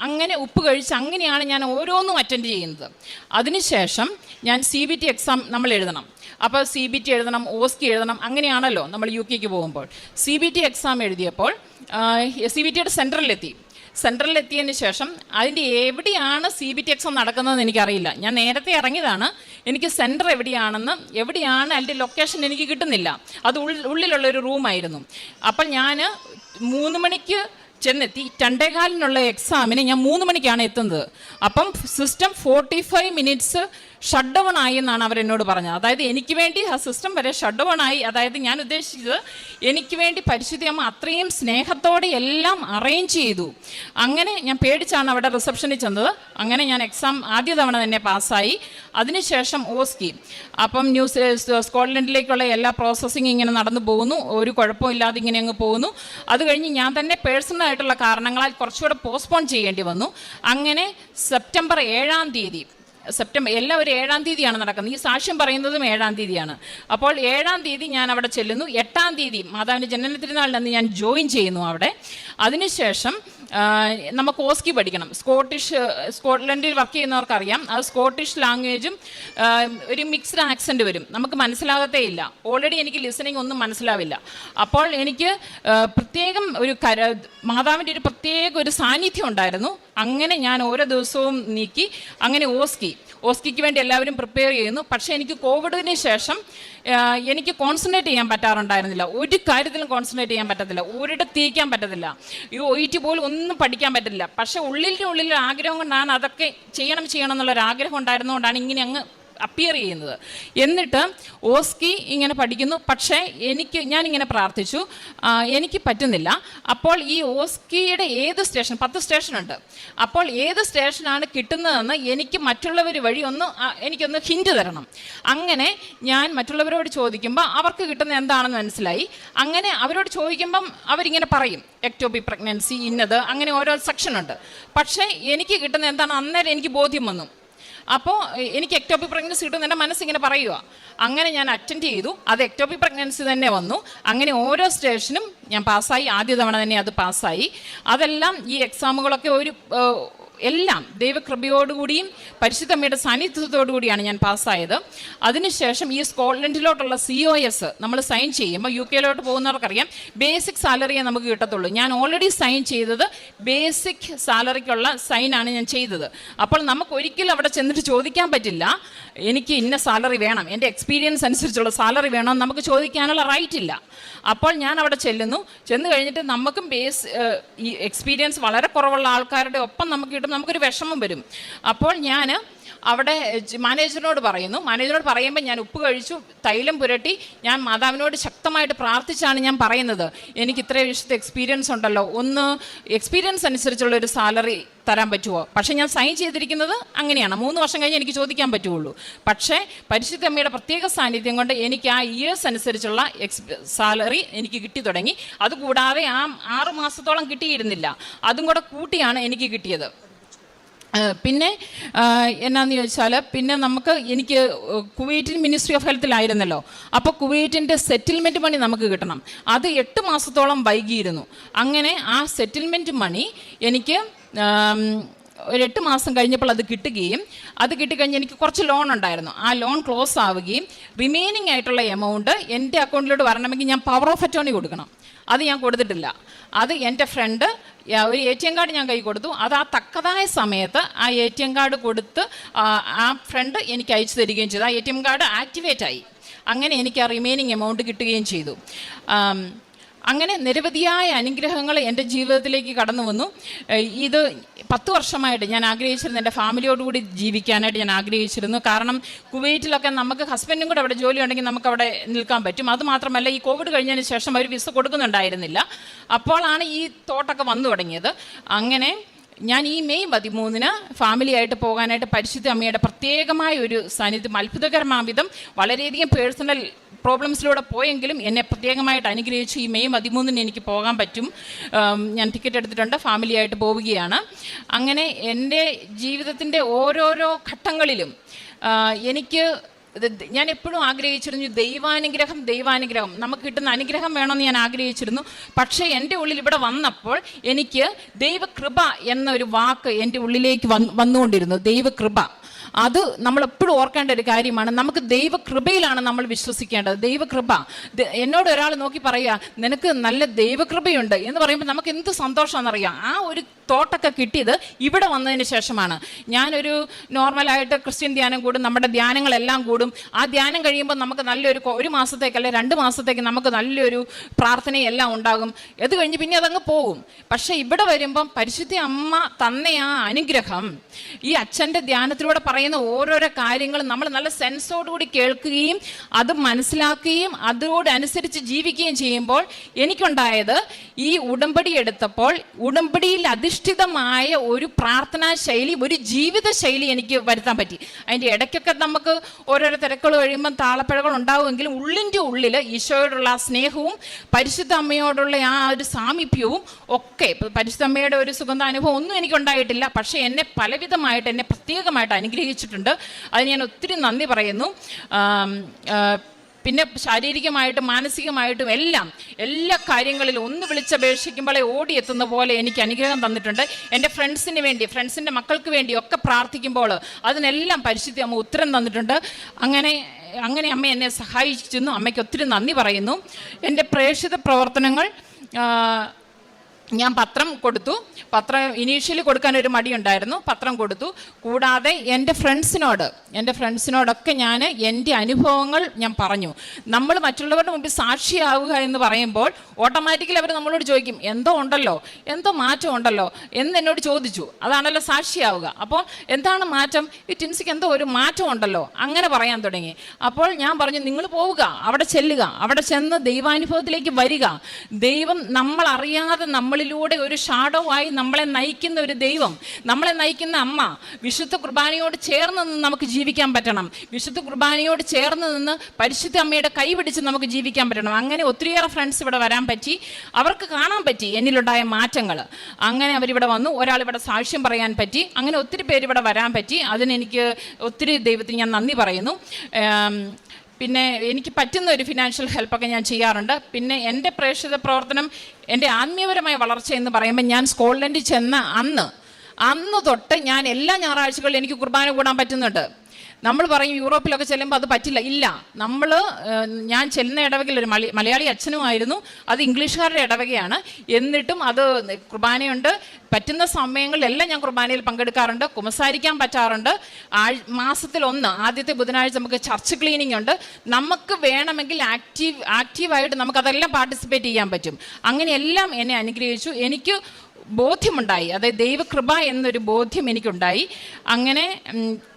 അങ്ങനെ ഉപ്പ് കഴിച്ച് അങ്ങനെയാണ് ഞാൻ ഓരോന്നും അറ്റൻഡ് ചെയ്യുന്നത്. അതിനുശേഷം ഞാൻ സി ബി ടി എക്സാം നമ്മൾ എഴുതണം. അപ്പോൾ സി ബി ടി എഴുതണം ഓസ്കി എഴുതണം അങ്ങനെയാണല്ലോ നമ്മൾ യു കെക്ക് പോകുമ്പോൾ. സി ബി ടി എക്സാം എഴുതിയപ്പോൾ സി ബി ടിയുടെ സെന്ററിലെത്തി സെൻട്രലിൽ എത്തിയതിന് ശേഷം അതിന്റെ എവിടെയാണ് സി ബി ടി എക്സാം നടക്കുന്നതെന്ന് എനിക്കറിയില്ല. ഞാൻ നേരത്തെ ഇറങ്ങിയതാണ്. എനിക്ക് സെന്റർ എവിടെയാണെന്ന് എവിടെയാണ് അതിന്റെ ലൊക്കേഷൻ എനിക്ക് കിട്ടുന്നില്ല. അത് ഉള്ളിലുള്ളൊരു റൂമായിരുന്നു. അപ്പോൾ ഞാൻ മൂന്ന് മണിക്ക് ചെന്നെത്തി. രണ്ടേകാലിനുള്ള എക്സാമിന് ഞാൻ മൂന്ന് മണിക്കാണ് എത്തുന്നത്. അപ്പം system forty five minutes shut down ആയി എന്നാണ് അവർ എന്നോട് പറഞ്ഞത്. അതായത് എനിക്ക് വേണ്ടി ആ സിസ്റ്റം വരെ ഷട്ട് ഡൗൺ ആയി അതായത് ഞാൻ ഉദ്ദേശിച്ചത് എനിക്ക് വേണ്ടി പരിശുദ്ധി അമ്മ അത്രയും സ്നേഹത്തോടെ എല്ലാം അറേഞ്ച് ചെയ്തു. അങ്ങനെ ഞാൻ പേടിച്ചാണ് അവിടെ റിസപ്ഷനിൽ ചെന്നത്. അങ്ങനെ ഞാൻ എക്സാം ആദ്യ തവണ തന്നെ പാസ്സായി. അതിനുശേഷം ഓസ്കി. അപ്പം ന്യൂസ് സ്കോട്ട്ലൻഡിലേക്കുള്ള എല്ലാ പ്രോസസ്സിങ് ഇങ്ങനെ നടന്നു പോകുന്നു. ഒരു കുഴപ്പമില്ലാതെ ഇങ്ങനെ അങ്ങ് പോകുന്നു. അത് കഴിഞ്ഞ് ഞാൻ തന്നെ പേഴ്സണൽ ആയിട്ടുള്ള കാരണങ്ങളാൽ കുറച്ചുകൂടെ പോസ്റ്റ്പോൺ ചെയ്യേണ്ടി വന്നു. അങ്ങനെ സെപ്റ്റംബർ ഏഴാം തീയതി സെപ്റ്റംബർ എല്ലാം ഒരു ഏഴാം തീയതിയാണ് നടക്കുന്നത്. ഈ സാക്ഷ്യം പറയുന്നതും ഏഴാം തീയതിയാണ്. അപ്പോൾ ഏഴാം തീയതി ഞാൻ അവിടെ ചെല്ലുന്നു. എട്ടാം തീയതി മാതാവിന്റെ ജനന നിന്ന് ഞാൻ ജോയിൻ ചെയ്യുന്നു അവിടെ. അതിനുശേഷം നമുക്ക് ഓസ്കി പഠിക്കണം. സ്കോട്ടിഷ് സ്കോട്ട്ലൻഡിൽ വർക്ക് ചെയ്യുന്നവർക്കറിയാം. അത് സ്കോട്ടിഷ് ലാംഗ്വേജും ഒരു മിക്സ്ഡ് ആക്സെന്റ് വരും. നമുക്ക് മനസ്സിലാകത്തേ ഇല്ല. ഓൾറെഡി എനിക്ക് ലിസണിങ് ഒന്നും മനസ്സിലാവില്ല. അപ്പോൾ എനിക്ക് ആ, പ്രത്യേകം ഒരു കര മാതാവിന്റെ ഒരു പ്രത്യേക ഒരു സാന്നിധ്യം ഉണ്ടായിരുന്നു. അങ്ങനെ ഞാൻ ഓരോ ദിവസവും നീക്കി അങ്ങനെ ഓസ്കി. ഓസ്കിക്ക് വേണ്ടി എല്ലാവരും പ്രിപ്പയർ ചെയ്യുന്നു. പക്ഷേ എനിക്ക് കോവിഡിന് ശേഷം എനിക്ക് കോൺസെൻട്രേറ്റ് ചെയ്യാൻ പറ്റാറുണ്ടായിരുന്നില്ല. ഒരു കാര്യത്തിലും കോൺസെൻട്രേറ്റ് ചെയ്യാൻ പറ്റത്തില്ല. ഒരിടത്ത് തീക്കാൻ പറ്റത്തില്ല. ഈ ഒ ടി പോലും ഒന്നും പഠിക്കാൻ പറ്റില്ല പക്ഷേ ഉള്ളിന്റെ ഉള്ളിൽ ആഗ്രഹം കൊണ്ടാണ് അതൊക്കെ ചെയ്യണം ചെയ്യണം എന്നുള്ളൊരു ആഗ്രഹം ഉണ്ടായിരുന്നുകൊണ്ടാണ് ഇങ്ങനെ അങ്ങ് അപ്പിയർ ചെയ്യുന്നത്. എന്നിട്ട് ഓസ്കി ഇങ്ങനെ പഠിക്കുന്നു. പക്ഷേ എനിക്ക് ഞാനിങ്ങനെ പ്രാർത്ഥിച്ചു. എനിക്ക് പറ്റുന്നില്ല. അപ്പോൾ ഈ ഓസ്കിയുടെ ഏത് സ്റ്റേഷൻ പത്ത് സ്റ്റേഷനുണ്ട്. അപ്പോൾ ഏത് സ്റ്റേഷനാണ് കിട്ടുന്നതെന്ന് എനിക്ക് മറ്റുള്ളവർ വഴി ഒന്ന് എനിക്കൊന്ന് ഹിൻഡ് തരണം. അങ്ങനെ ഞാൻ മറ്റുള്ളവരോട് ചോദിക്കുമ്പോൾ അവർക്ക് കിട്ടുന്ന എന്താണെന്ന് മനസ്സിലായി. അങ്ങനെ അവരോട് ചോദിക്കുമ്പം അവരിങ്ങനെ പറയും. എക്ടോബി പ്രഗ്നൻസി ഇന്നത് അങ്ങനെ ഓരോ സെക്ഷനുണ്ട്. പക്ഷേ എനിക്ക് കിട്ടുന്ന എന്താണ്? അന്നേരം എനിക്ക് ബോധ്യം വന്നു. അപ്പോൾ എനിക്ക് എക്ടോപ്പി പ്രഗ്നൻസി കിട്ടും എന്റെ മനസ്സിങ്ങനെ പറയുക അങ്ങനെ ഞാൻ അറ്റൻഡ് ചെയ്തു. അത് എക്ടോപ്പി പ്രഗ്നൻസി തന്നെ വന്നു. അങ്ങനെ ഓരോ സ്റ്റേഷനും ഞാൻ പാസ്സായി ആദ്യ തവണ തന്നെ അത് പാസ്സായി അതെല്ലാം ഈ എക്സാമുകളൊക്കെ ഒരു എല്ലാം ദൈവകൃപയോടുകൂടിയും പരിശുദ്ധമ്മയുടെ സാന്നിധ്യത്തോടു കൂടിയാണ് ഞാൻ പാസ്സായത്. അതിനുശേഷം ഈ സ്കോട്ട്ലൻഡിലോട്ടുള്ള സി ഒ എസ് നമ്മൾ സൈൻ ചെയ്യുമ്പോൾ യു കെയിലോട്ട് പോകുന്നവർക്കറിയാം. ബേസിക് സാലറിയെ നമുക്ക് കിട്ടത്തുള്ളൂ. ഞാൻ ഓൾറെഡി സൈൻ ചെയ്തത് ബേസിക് സാലറിക്കുള്ള സൈനാണ് ഞാൻ ചെയ്തത്. അപ്പോൾ നമുക്ക് ഒരിക്കലും അവിടെ ചെന്നിട്ട് ചോദിക്കാൻ പറ്റില്ല. എനിക്ക് ഇന്ന സാലറി വേണം. എന്റെ എക്സ്പീരിയൻസ് അനുസരിച്ചുള്ള സാലറി വേണം നമുക്ക് ചോദിക്കാനുള്ള റൈറ്റ് ഇല്ല. അപ്പോൾ ഞാൻ അവിടെ ചെല്ലുന്നു. ചെന്ന് കഴിഞ്ഞിട്ട് നമുക്കും ബേസ് ഈ എക്സ്പീരിയൻസ് വളരെ കുറവുള്ള ആൾക്കാരുടെ ഒപ്പം നമുക്ക് കിട്ടും നമുക്കൊരു വിഷമം വരും. അപ്പോൾ ഞാൻ അവിടെ മാനേജറിനോട് പറയുന്നു. മാനേജറിനോട് പറയുമ്പോൾ ഞാൻ ഉപ്പ് കഴിച്ചു തൈലം പുരട്ടി ഞാൻ മാതാവിനോട് ശക്തമായിട്ട് പ്രാർത്ഥിച്ചാണ് ഞാൻ പറയുന്നത്. എനിക്ക് ഇത്രയും വിശുദ്ധ എക്സ്പീരിയൻസ് ഉണ്ടല്ലോ. ഒന്ന് എക്സ്പീരിയൻസ് അനുസരിച്ചുള്ള ഒരു സാലറി തരാൻ പറ്റുമോ പക്ഷേ ഞാൻ സൈൻ ചെയ്തിരിക്കുന്നത് അങ്ങനെയാണ്. മൂന്ന് വർഷം കഴിഞ്ഞ് എനിക്ക് ചോദിക്കാൻ പറ്റുള്ളൂ. പക്ഷേ പരിശുദ്ധ അമ്മയുടെ പ്രത്യേക സാന്നിധ്യം കൊണ്ട് എനിക്ക് ആ ഇയേഴ്സ് അനുസരിച്ചുള്ള എക്സ് സാലറി എനിക്ക് കിട്ടി തുടങ്ങി. അതുകൂടാതെ ആ ആറ് മാസത്തോളം കിട്ടിയിരുന്നില്ല. അതും കൂടെ കൂട്ടിയാണ് എനിക്ക് കിട്ടിയത്. പിന്നെ എന്നാന്ന് ചോദിച്ചാൽ പിന്നെ നമുക്ക് എനിക്ക് കുവൈറ്റിൻ മിനിസ്ട്രി ഓഫ് ഹെൽത്തിലായിരുന്നല്ലോ അപ്പോൾ കുവൈറ്റിന്റെ സെറ്റിൽമെന്റ് മണി നമുക്ക് കിട്ടണം. അത് എട്ട് മാസത്തോളം വൈകിയിരുന്നു. അങ്ങനെ ആ സെറ്റിൽമെന്റ് മണി എനിക്ക് ഒരു എട്ട് മാസം കഴിഞ്ഞപ്പോൾ അത് കിട്ടുകയും അത് കിട്ടിക്കഴിഞ്ഞ് എനിക്ക് കുറച്ച് ലോൺ ഉണ്ടായിരുന്നു. ആ ലോൺ ക്ലോസ് ആവുകയും റിമൈനിങ് ആയിട്ടുള്ള എമൗണ്ട് എന്റെ അക്കൗണ്ടിലോട്ട് വരണമെങ്കിൽ ഞാൻ പവർ ഓഫ് അറ്റോണി കൊടുക്കണം. അത് ഞാൻ കൊടുത്തിട്ടില്ല. അത് എന്റെ ഫ്രണ്ട് ഒരു എ ടി എം കാർഡ് ഞാൻ കൈ കൊടുത്തു. അത് ആ തക്കതായ സമയത്ത് ആ എ ടി എം കാർഡ് കൊടുത്ത് ആ, ഫ്രണ്ട് എനിക്ക് അയച്ചു തരികയും ചെയ്തു. ആ A T M card activate ആയി. അങ്ങനെ എനിക്ക് ആ റിമൈനിങ് എമൗണ്ട് കിട്ടുകയും ചെയ്തു. അങ്ങനെ നിരവധിയായ അനുഗ്രഹങ്ങൾ എന്റെ ജീവിതത്തിലേക്ക് കടന്നു വന്നു. ഇത് പത്ത് വർഷമായിട്ട് ഞാൻ ആഗ്രഹിച്ചിരുന്നു എന്റെ ഫാമിലിയോടുകൂടി ജീവിക്കാനായിട്ട് ഞാൻ ആഗ്രഹിച്ചിരുന്നു. കാരണം കുവൈറ്റിലൊക്കെ നമുക്ക് ഹസ്ബൻഡും കൂടെ അവിടെ ജോലി ഉണ്ടെങ്കിൽ നമുക്ക് അവിടെ നിൽക്കാൻ പറ്റും. അതുമാത്രമല്ല ഈ കോവിഡ് കഴിഞ്ഞതിന് ശേഷം അവർ വിസ കൊടുക്കുന്നുണ്ടായിരുന്നില്ല. അപ്പോഴാണ് ഈ തോട്ടൊക്കെ വന്നു തുടങ്ങിയത്. അങ്ങനെ ഞാൻ ഈ മെയ് പതിമൂന്നിന് ഫാമിലിയായിട്ട് പോകാനായിട്ട് പരിശുദ്ധ അമ്മയുടെ പ്രത്യേകമായ ഒരു സാന്നിധ്യം അത്ഭുതകരമാവിധം വളരെയധികം പേഴ്സണൽ പ്രോബ്ലംസിലൂടെ പോയെങ്കിലും എന്നെ പ്രത്യേകമായിട്ട് അനുഗ്രഹിച്ചു ഈ മെയ് പതിമൂന്നിന് എനിക്ക് പോകാൻ പറ്റും. ഞാൻ ടിക്കറ്റ് എടുത്തിട്ടുണ്ട്. ഫാമിലിയായിട്ട് പോവുകയാണ്. അങ്ങനെ എന്റെ ജീവിതത്തിന്റെ ഓരോരോ ഘട്ടങ്ങളിലും എനിക്ക് ഞാൻ എപ്പോഴും ആഗ്രഹിച്ചിരുന്നു ദൈവാനുഗ്രഹം ദൈവാനുഗ്രഹം. നമുക്ക് കിട്ടുന്ന അനുഗ്രഹം വേണമെന്ന് ഞാൻ ആഗ്രഹിച്ചിരുന്നു. പക്ഷേ എന്റെ ഉള്ളിൽ ഇവിടെ വന്നപ്പോൾ എനിക്ക് ദൈവകൃപ എന്നൊരു വാക്ക് എന്റെ ഉള്ളിലേക്ക് വന്നുകൊണ്ടിരുന്നു. ദൈവകൃപ. അത് നമ്മൾ എപ്പോഴും ഓർക്കേണ്ട ഒരു കാര്യമാണ്. നമുക്ക് ദൈവകൃപയിലാണ് നമ്മൾ വിശ്വസിക്കേണ്ടത്. ദൈവകൃപ. എന്നോട് ഒരാൾ നോക്കി പറയുക നിനക്ക് നല്ല ദൈവകൃപയുണ്ട്. എന്ന് പറയുമ്പോൾ നമുക്ക് എന്ത് സന്തോഷമാണെന്നറിയാം. ആ ഒരു തോട്ടൊക്കെ കിട്ടിയത് ഇവിടെ വന്നതിന് ശേഷമാണ്. ഞാനൊരു നോർമലായിട്ട് ക്രിസ്ത്യൻ ധ്യാനം കൂടും നമ്മുടെ ധ്യാനങ്ങളെല്ലാം കൂടും. ആ ധ്യാനം കഴിയുമ്പോൾ നമുക്ക് നല്ലൊരു ഒരു മാസത്തേക്ക് അല്ലെ രണ്ട് മാസത്തേക്ക് നമുക്ക് നല്ലൊരു പ്രാർത്ഥനയെല്ലാം ഉണ്ടാകും. അത് കഴിഞ്ഞ് പിന്നെ അതങ്ങ് പോകും. പക്ഷേ ഇവിടെ വരുമ്പം പരിശുദ്ധ അമ്മ തന്ന ആ അനുഗ്രഹം ഈ അച്ഛന്റെ ധ്യാനത്തിലൂടെ പറയുന്ന ഓരോരോ കാര്യങ്ങളും നമ്മൾ നല്ല സെൻസോടുകൂടി കേൾക്കുകയും അത് മനസ്സിലാക്കുകയും അതോടനുസരിച്ച് ജീവിക്കുകയും ചെയ്യുമ്പോൾ എനിക്കുണ്ടായത് ഈ ഉടമ്പടി എടുത്തപ്പോൾ ഉടമ്പടിയിൽ അധിഷ്ഠിതമായ ഒരു പ്രാർത്ഥനാ ശൈലി ഒരു ജീവിത ശൈലി എനിക്ക് വരുത്താൻ പറ്റി. അതിന്റെ ഇടയ്ക്കൊക്കെ നമുക്ക് ഓരോരോ തിരക്കുകൾ കഴിയുമ്പോൾ താളപ്പിഴകൾ ഉണ്ടാവുമെങ്കിലും ഉള്ളിന്റെ ഉള്ളിൽ ഈശോയോടുള്ള ആ സ്നേഹവും പരിശുദ്ധ അമ്മയോടുള്ള ആ ഒരു സാമീപ്യവും ഒക്കെ പരിശുദ്ധ അമ്മയുടെ ഒരു സുഗന്ധാനുഭവം ഒന്നും എനിക്കുണ്ടായിട്ടില്ല. പക്ഷേ എന്നെ പലവിധമായിട്ട് എന്നെ പ്രത്യേകമായിട്ട് അനുഗ്രഹിച്ചിട്ടുണ്ട് അതിന് ഞാൻ ഒത്തിരി നന്ദി പറയുന്നു. പിന്നെ ശാരീരികമായിട്ടും മാനസികമായിട്ടും എല്ലാം എല്ലാ കാര്യങ്ങളിലും ഒന്ന് വിളിച്ചപേക്ഷിക്കുമ്പോഴേ ഓടിയെത്തുന്ന പോലെ എനിക്ക് അനുഗ്രഹം തന്നിട്ടുണ്ട്. എന്റെ ഫ്രണ്ട്സിന് വേണ്ടി ഫ്രണ്ട്സിന്റെ മക്കൾക്ക് വേണ്ടി ഒക്കെ പ്രാർത്ഥിക്കുമ്പോൾ അതിനെല്ലാം പരിശുദ്ധി അമ്മ ഉത്തരം തന്നിട്ടുണ്ട്. അങ്ങനെ അങ്ങനെ അമ്മ എന്നെ സഹായിച്ചിരുന്നു. അമ്മയ്ക്ക് ഒത്തിരി നന്ദി പറയുന്നു. എന്റെ പ്രേക്ഷിത പ്രവർത്തനങ്ങൾ ഞാൻ പത്രം കൊടുത്തു. പത്രം ഇനീഷ്യലി കൊടുക്കാൻ ഒരു മടിയുണ്ടായിരുന്നു പത്രം കൊടുത്തു. കൂടാതെ എന്റെ ഫ്രണ്ട്സിനോട് എന്റെ ഫ്രണ്ട്സിനോടൊക്കെ ഞാൻ എന്റെ അനുഭവങ്ങൾ ഞാൻ പറഞ്ഞു. നമ്മൾ മറ്റുള്ളവരുടെ മുമ്പിൽ സാക്ഷിയാവുക എന്ന് പറയുമ്പോൾ ഓട്ടോമാറ്റിക്കലി അവർ നമ്മളോട് ചോദിക്കും എന്തോ ഉണ്ടല്ലോ? എന്തോ മാറ്റം ഉണ്ടല്ലോ? എന്ന് എന്നോട് ചോദിച്ചു. അതാണല്ലോ സാക്ഷിയാവുക. അപ്പോൾ എന്താണ് മാറ്റം? ഈ ടിൻസിക്ക് എന്തോ ഒരു മാറ്റം ഉണ്ടല്ലോ? അങ്ങനെ പറയാൻ തുടങ്ങി. അപ്പോൾ ഞാൻ പറഞ്ഞു നിങ്ങൾ പോവുക അവിടെ ചെല്ലുക അവിടെ ചെന്ന് ദൈവാനുഭവത്തിലേക്ക് വരിക. ദൈവം നമ്മൾ അറിയാതെ നമ്മളിലൂടെ ഒരു ഷാഡോ ആയി നമ്മളെ നയിക്കുന്ന ഒരു ദൈവം നമ്മളെ നയിക്കുന്ന അമ്മ വിശുദ്ധ കുർബാനയോട് ചേർന്ന് നിന്ന് നമുക്ക് ജീവിക്കാൻ പറ്റണം. വിശുദ്ധ കുർബാനയോട് ചേർന്ന് നിന്ന് പരിശുദ്ധ അമ്മയുടെ കൈ പിടിച്ച് നമുക്ക് ജീവിക്കാൻ പറ്റണം. അങ്ങനെ ഒത്തിരിയേറെ ഫ്രണ്ട്സ് ഇവിടെ വരാൻ പറ്റി. അവർക്ക് കാണാൻ പറ്റി എന്നിലുണ്ടായ മാറ്റങ്ങൾ. അങ്ങനെ അവരിവിടെ വന്നു. ഒരാൾ ഇവിടെ സാക്ഷ്യം പറയാൻ പറ്റി. അങ്ങനെ ഒത്തിരി പേര് ഇവിടെ വരാൻ പറ്റി. അതിനെനിക്ക് ഒത്തിരി ദൈവത്തിന് ഞാൻ നന്ദി പറയുന്നു. പിന്നെ എനിക്ക് പറ്റുന്ന ഒരു ഫിനാൻഷ്യൽ ഹെൽപ്പൊക്കെ ഞാൻ ചെയ്യാറുണ്ട്. പിന്നെ എന്റെ പ്രേക്ഷിത പ്രവർത്തനം എന്റെ ആത്മീയപരമായ വളർച്ച എന്ന് പറയുമ്പോൾ ഞാൻ സ്കോട്ട്ലൻഡിൽ ചെന്ന അന്ന് അന്ന് തൊട്ട് ഞാൻ എല്ലാ ഞായറാഴ്ചകളിലും എനിക്ക് കുർബാന കൂടാൻ പറ്റുന്നുണ്ട്. നമ്മൾ പറയും യൂറോപ്പിലൊക്കെ ചെല്ലുമ്പോൾ അത് പറ്റില്ല. ഇല്ല. നമ്മൾ ഞാൻ ചെല്ലുന്ന ഇടവകയിൽ ഒരു മലി മലയാളി അച്ഛനുമായിരുന്നു. അത് ഇംഗ്ലീഷുകാരുടെ ഇടവകയാണ്. എന്നിട്ടും അത് കുർബാനയുണ്ട്. പറ്റുന്ന സമയങ്ങളിലെല്ലാം ഞാൻ കുർബാനയിൽ പങ്കെടുക്കാറുണ്ട്. കുമസാരിക്കാൻ പറ്റാറുണ്ട്. മാസത്തിൽ ഒന്ന് ആദ്യത്തെ ബുധനാഴ്ച നമുക്ക് ചർച്ച് ക്ലീനിങ് ഉണ്ട്. നമുക്ക് വേണമെങ്കിൽ ആക്റ്റീവ് ആക്റ്റീവായിട്ട് നമുക്കതെല്ലാം പാർട്ടിസിപ്പേറ്റ് ചെയ്യാൻ പറ്റും. അങ്ങനെയെല്ലാം എന്നെ അനുഗ്രഹിച്ചു. എനിക്ക് ബോധ്യമുണ്ടായി. അതായത് ദൈവകൃപ എന്നൊരു ബോധ്യം എനിക്കുണ്ടായി. അങ്ങനെ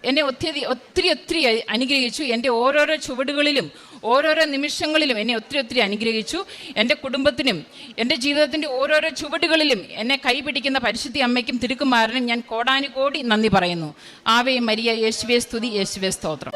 എന്നെ ഒത്തിരി ഒത്തിരി ഒത്തിരി അനുഗ്രഹിച്ചു. എന്റെ ഓരോരോ ചുവടുകളിലും ഓരോരോ നിമിഷങ്ങളിലും എന്നെ ഒത്തിരി ഒത്തിരി അനുഗ്രഹിച്ചു. എന്റെ കുടുംബത്തിനും എന്റെ ജീവിതത്തിന്റെ ഓരോരോ ചുവടുകളിലും എന്നെ കൈപിടിക്കുന്ന പരിശുദ്ധി അമ്മയ്ക്കും തിരുക്കുമാരനും ഞാൻ കോടാനുകോടി നന്ദി പറയുന്നു. ആവേ മരിയ യേശുവേ സ്തുതി യേശുവേ സ്തോത്രം.